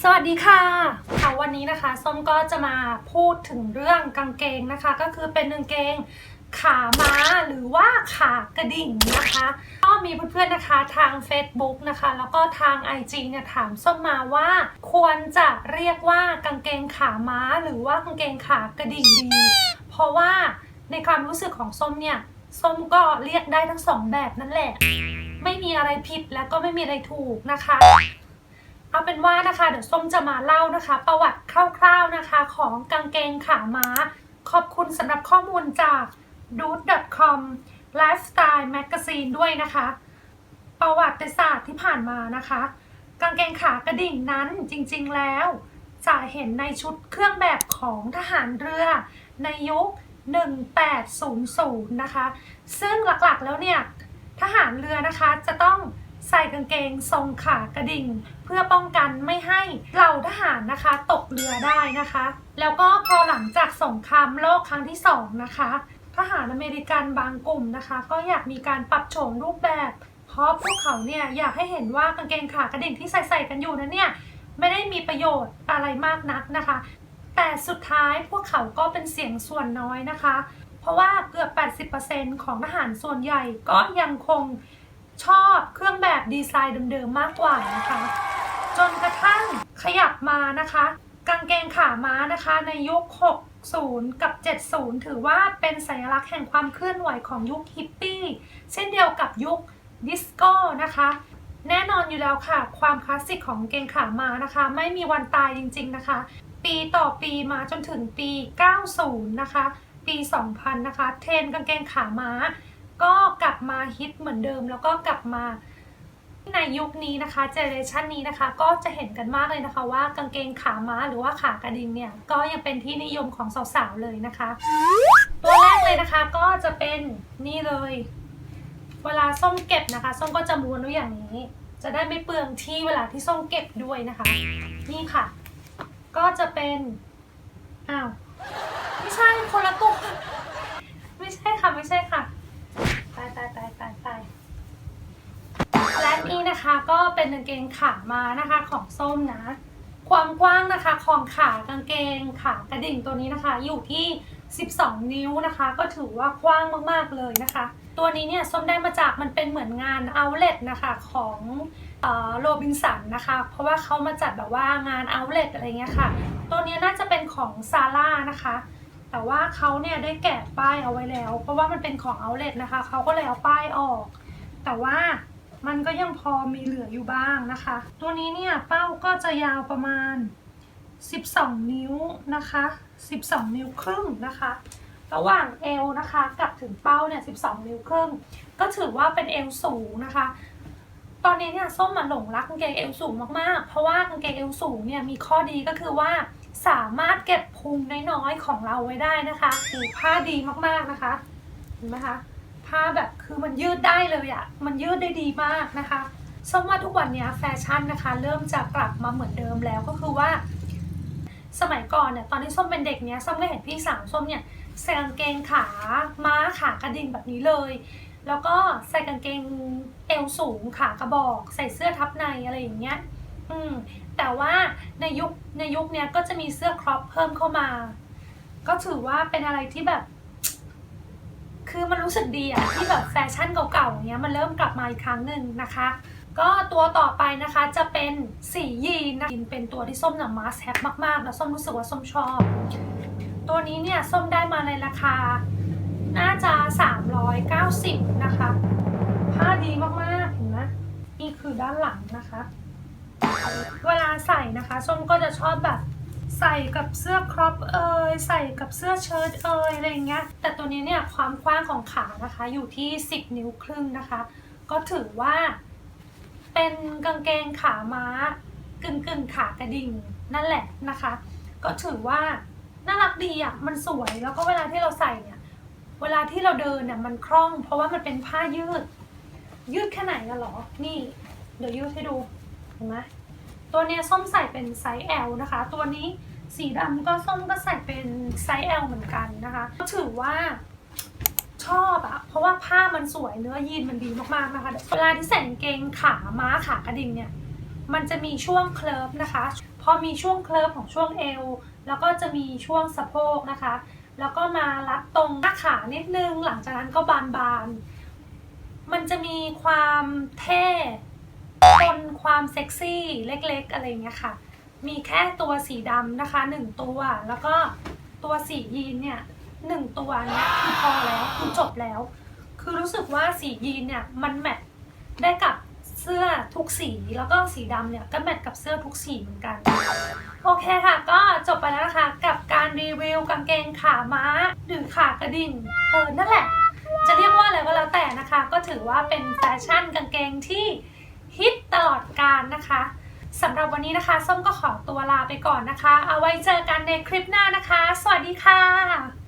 สวัสดีค่ะ ค่ะวันนี้นะคะส้มก็จะมาพูดถึงเรื่องกางเกงนะคะ ก็คือเป็นกางเกงขาม้าหรือว่าขากระดิ่งนะคะ ก็มีเพื่อนๆนะคะทาง Facebook นะคะ แล้วก็ทาง IG เนี่ยถามส้มมาว่า ควรจะเรียกว่ากางเกงขาม้า หรือว่ากางเกงขากระดิ่งดี เพราะว่าในความรู้สึกของส้มเนี่ยส้มก็เรียกได้ทั้งสองแบบนั่นแหละ ไม่มีอะไรผิดและก็ไม่มีอะไรถูกนะคะ เอาเป็นว่านะคะเดี๋ยวส้มจะมาเล่านะคะ ประวัติคร่าวๆนะคะ ของกางเกงขาม้า ขอบคุณสำหรับข้อมูลจาก d o d c o m Lifestyle Magazine ด้วยนะคะ ประวัติศาสตร์ที่ผ่านมานะคะ กางเกงขากระดิ่งนั้นจริงๆแล้ว จะเห็นในชุดเครื่องแบบของทหารเรือ ในยุค 1800 นะคะ ซึ่งหลักๆแล้วเนี่ยทหารเรือนะคะจะต้อง ใส่กางเกงทรงขากระดิ่ง เพื่อป้องกันไม่ให้เหล่าทหารนะคะ ตกเรือได้นะคะ แล้วก็พอหลังจากสงครามโลกครั้งที่สองนะคะ ทหารอเมริกันบางกลุ่มนะคะ ก็อยากมีการปรับโฉมรูปแบบ เพราะพวกเขาเนี่ยอยากให้เห็นว่ากางเกงขากระดิ่งที่ใส่ใส่กันอยู่นั้นเนี่ยไม่ได้มีประโยชน์อะไรมากนักนะคะ แต่สุดท้ายพวกเขาก็เป็นเสียงส่วนน้อยนะคะ เพราะว่าเกือบ 80%ของทหารส่วนใหญ่ก็ยังคง ชอบเครื่องแบบดีไซน์เดิมๆมากกว่านะคะ จนกระทั่งขยับมานะคะ กางเกงขาม้านะคะในยุค 60 กับ 70 ถือว่าเป็นสัญลักษณ์แห่งความเคลื่อนไหวของยุคฮิปปี้เช่นเดียวกับยุคดิสโก้นะคะแน่นอนอยู่แล้วค่ะ ความคลาสสิกของกางเกงขาม้านะคะ ไม่มีวันตายจริง ๆนะคะ ปีต่อปีมาจนถึงปี 90 นะคะ ปี 2000 นะคะ เทรนกางเกงขาม้า ก็กลับมาฮิตเหมือนเดิม แล้วก็กลับมาในยุคนี้นะคะเจเนเรชันนี้นะคะ ก็จะเห็นกันมากเลยนะคะ ว่ากางเกงขาม้าหรือว่าขากระดิ่งเนี่ย ก็ยังเป็นที่นิยมของสาวๆเลยนะคะ ตัวแรกเลยนะคะก็จะเป็นนี่เลย เวลาส้มเก็บนะคะส้มก็จะม้วนไว้อย่างนี้ จะได้ไม่เปลืองที่เวลาที่ส้มเก็บด้วยนะคะ นี่ค่ะ ก็จะเป็นอ้าวไม่ใช่คนละตัวไม่ใช่ค่ะไม่ใช่ค่ะตายตายตายตายตายและ นะคะ ก็เป็นกางเกงขามานะคะของส้มนะ ความกว้างนะคะของขากางเกงขากระดิ่งตัวนี้นะคะ อยู่ที่ 12 นิ้วนะคะ ก็ถือว่ากว้างมากๆเลยนะคะ ตัวนี้เนี่ยส้มได้มาจากมันเป็นเหมือนงานเอาเล t นะคะของโรบินสันนะคะ เพราะว่าเขามาจัดแบบว่างานเอาเล t อะไรเงี้ยค่ะ ตัวนี้น่าจะเป็นของซาร่านะคะ แต่ว่าเขาเนี่ยได้แกะป้ายเอาไว้แล้ว เพราะว่ามันเป็นของเอาเล t นะคะ เขาก็เลยเอาป้ายออก แต่ว่า มันก็ยังพอมีเหลืออยู่บ้างนะคะ ตัวนี้เนี่ยเป้าก็จะยาวประมาณ 12 นิ้วนะคะ 12 นิ้วครึ่งนะคะ ระหว่างเอวนะคะกับถึงเป้าเนี่ย 12 นิ้วครึ่ง ก็ถือว่าเป็นเอวสูงนะคะ ตอนนี้เนี่ยส้มมาหลงรักกางเกงเอวสูงมากๆ เพราะว่ากางเกงเอวสูงเนี่ยมีข้อดีก็คือว่าสามารถเก็บพุงน้อยๆของเราไว้ได้นะคะหูผ้าดีมากๆนะคะ เห็นไหมคะ ผ้าแบบคือมันยืดได้เลยอะมันยืดได้ดีมากนะคะส้มว่าทุกวันนี้แฟชั่นนะคะ เริ่มจะกลับมาเหมือนเดิมแล้วก็คือว่า สมัยก่อนเนี่ยตอนที่ส้มเป็นเด็กเนี้ยส้มก็เห็นพี่สาวส้มเนี่ยใส่กางเกงขาม้าขากระดิ่งแบบนี้เลย แล้วก็ใส่กางเกงเอวสูงขากระบอก ใส่เสื้อทับในอะไรอย่างเงี้ยอืมแต่ว่าในยุคในยุคเนี้ยก็จะมีเสื้อครอปเพิ่มเข้ามา ก็ถือว่าเป็นอะไรที่แบบ คือมันรู้สึกดีอะที่แบบแฟชั่นเก่าๆเนี้ยมันเริ่มกลับมาอีกครั้งหนึ่งนะคะ ก็ตัวต่อไปนะคะจะเป็นสียีนนะยีนเป็นตัวที่ส้มน่ะมาสแฮปมากๆ แล้วส้มรู้สึกว่าส้มชอบ ตัวนี้เนี่ยส้มได้มาในราคา น่าจะ 390 นะคะ ผ้าดีมากๆเห็นไหมนี่คือด้านหลังนะคะ เวลาใส่นะคะ ส้มก็จะชอบแบบ ใส่กับเสื้อครอปเอยใส่กับเสื้อเชิ้ตเอยอะไรอย่างเงี้ย แต่ตัวนี้เนี่ยความกว้างของขานะคะ อยู่ที่ 10 นิ้วครึ่งนะคะ ก็ถือว่า เป็นกางเกงขาม้ากึ่งกึ่งขากระดิ่งนั่นแหละนะคะ ก็ถือว่าน่ารักดีอะมันสวยแล้วก็เวลาที่เราใส่เนี่ย เวลาที่เราเดินเนี่ยมันคล่อง เพราะว่ามันเป็นผ้ายืด ยืดแค่ไหนกันหรอ นี่ เดี๋ยวยืดให้ดูเห็นไหม ตัวเนี้ยส้มใส่เป็นไซส์ L นะคะ ตัวนี้สีดำก็ส้มก็ใส่เป็นไซส์ L เหมือนกันนะคะก็ถือว่าชอบอะเพราะว่าผ้ามันสวยเนื้อยีนมันดีมากๆนะคะเวลาที่ใส่กางเกงขาม้าขากระดิ่งเนี่ยมันจะมีช่วงเคลิฟนะคะ พอมีช่วงเคลิฟของช่วงเอว แล้วก็จะมีช่วงสะโพกนะคะ แล้วก็มารัดตรงหน้าขานิดนึง หลังจากนั้นก็บานๆมันจะมีความเท่ ปนความเซ็กซี่เล็กๆ อะไรเงี้ยค่ะ มีแค่ตัวสีดำนะคะหนึ่งตัว แล้วก็ตัวสียีนเนี่ยหนึ่งตัวเนี้ยคือพอแล้วคือจบแล้ว คือรู้สึกว่าสียีนเนี่ยมันแมทได้กับเสื้อทุกสีแล้วก็สีดำเนี่ยก็แมทกับเสื้อทุกสีเหมือนกัน โอเคค่ะ ก็จบไปแล้วนะคะ กับการรีวิวกางเกงขาม้าหรือขากระดิ่งเออนั่นแหละ จะเรียกว่าอะไรก็แล้วแต่นะคะ ก็ถือว่าเป็นแฟชั่นกางเกงที่ ตลอดกาลนะคะสำหรับวันนี้นะคะ ส้มก็ขอตัวลาไปก่อนนะคะ เอาไว้เจอกันในคลิปหน้านะคะ สวัสดีค่ะ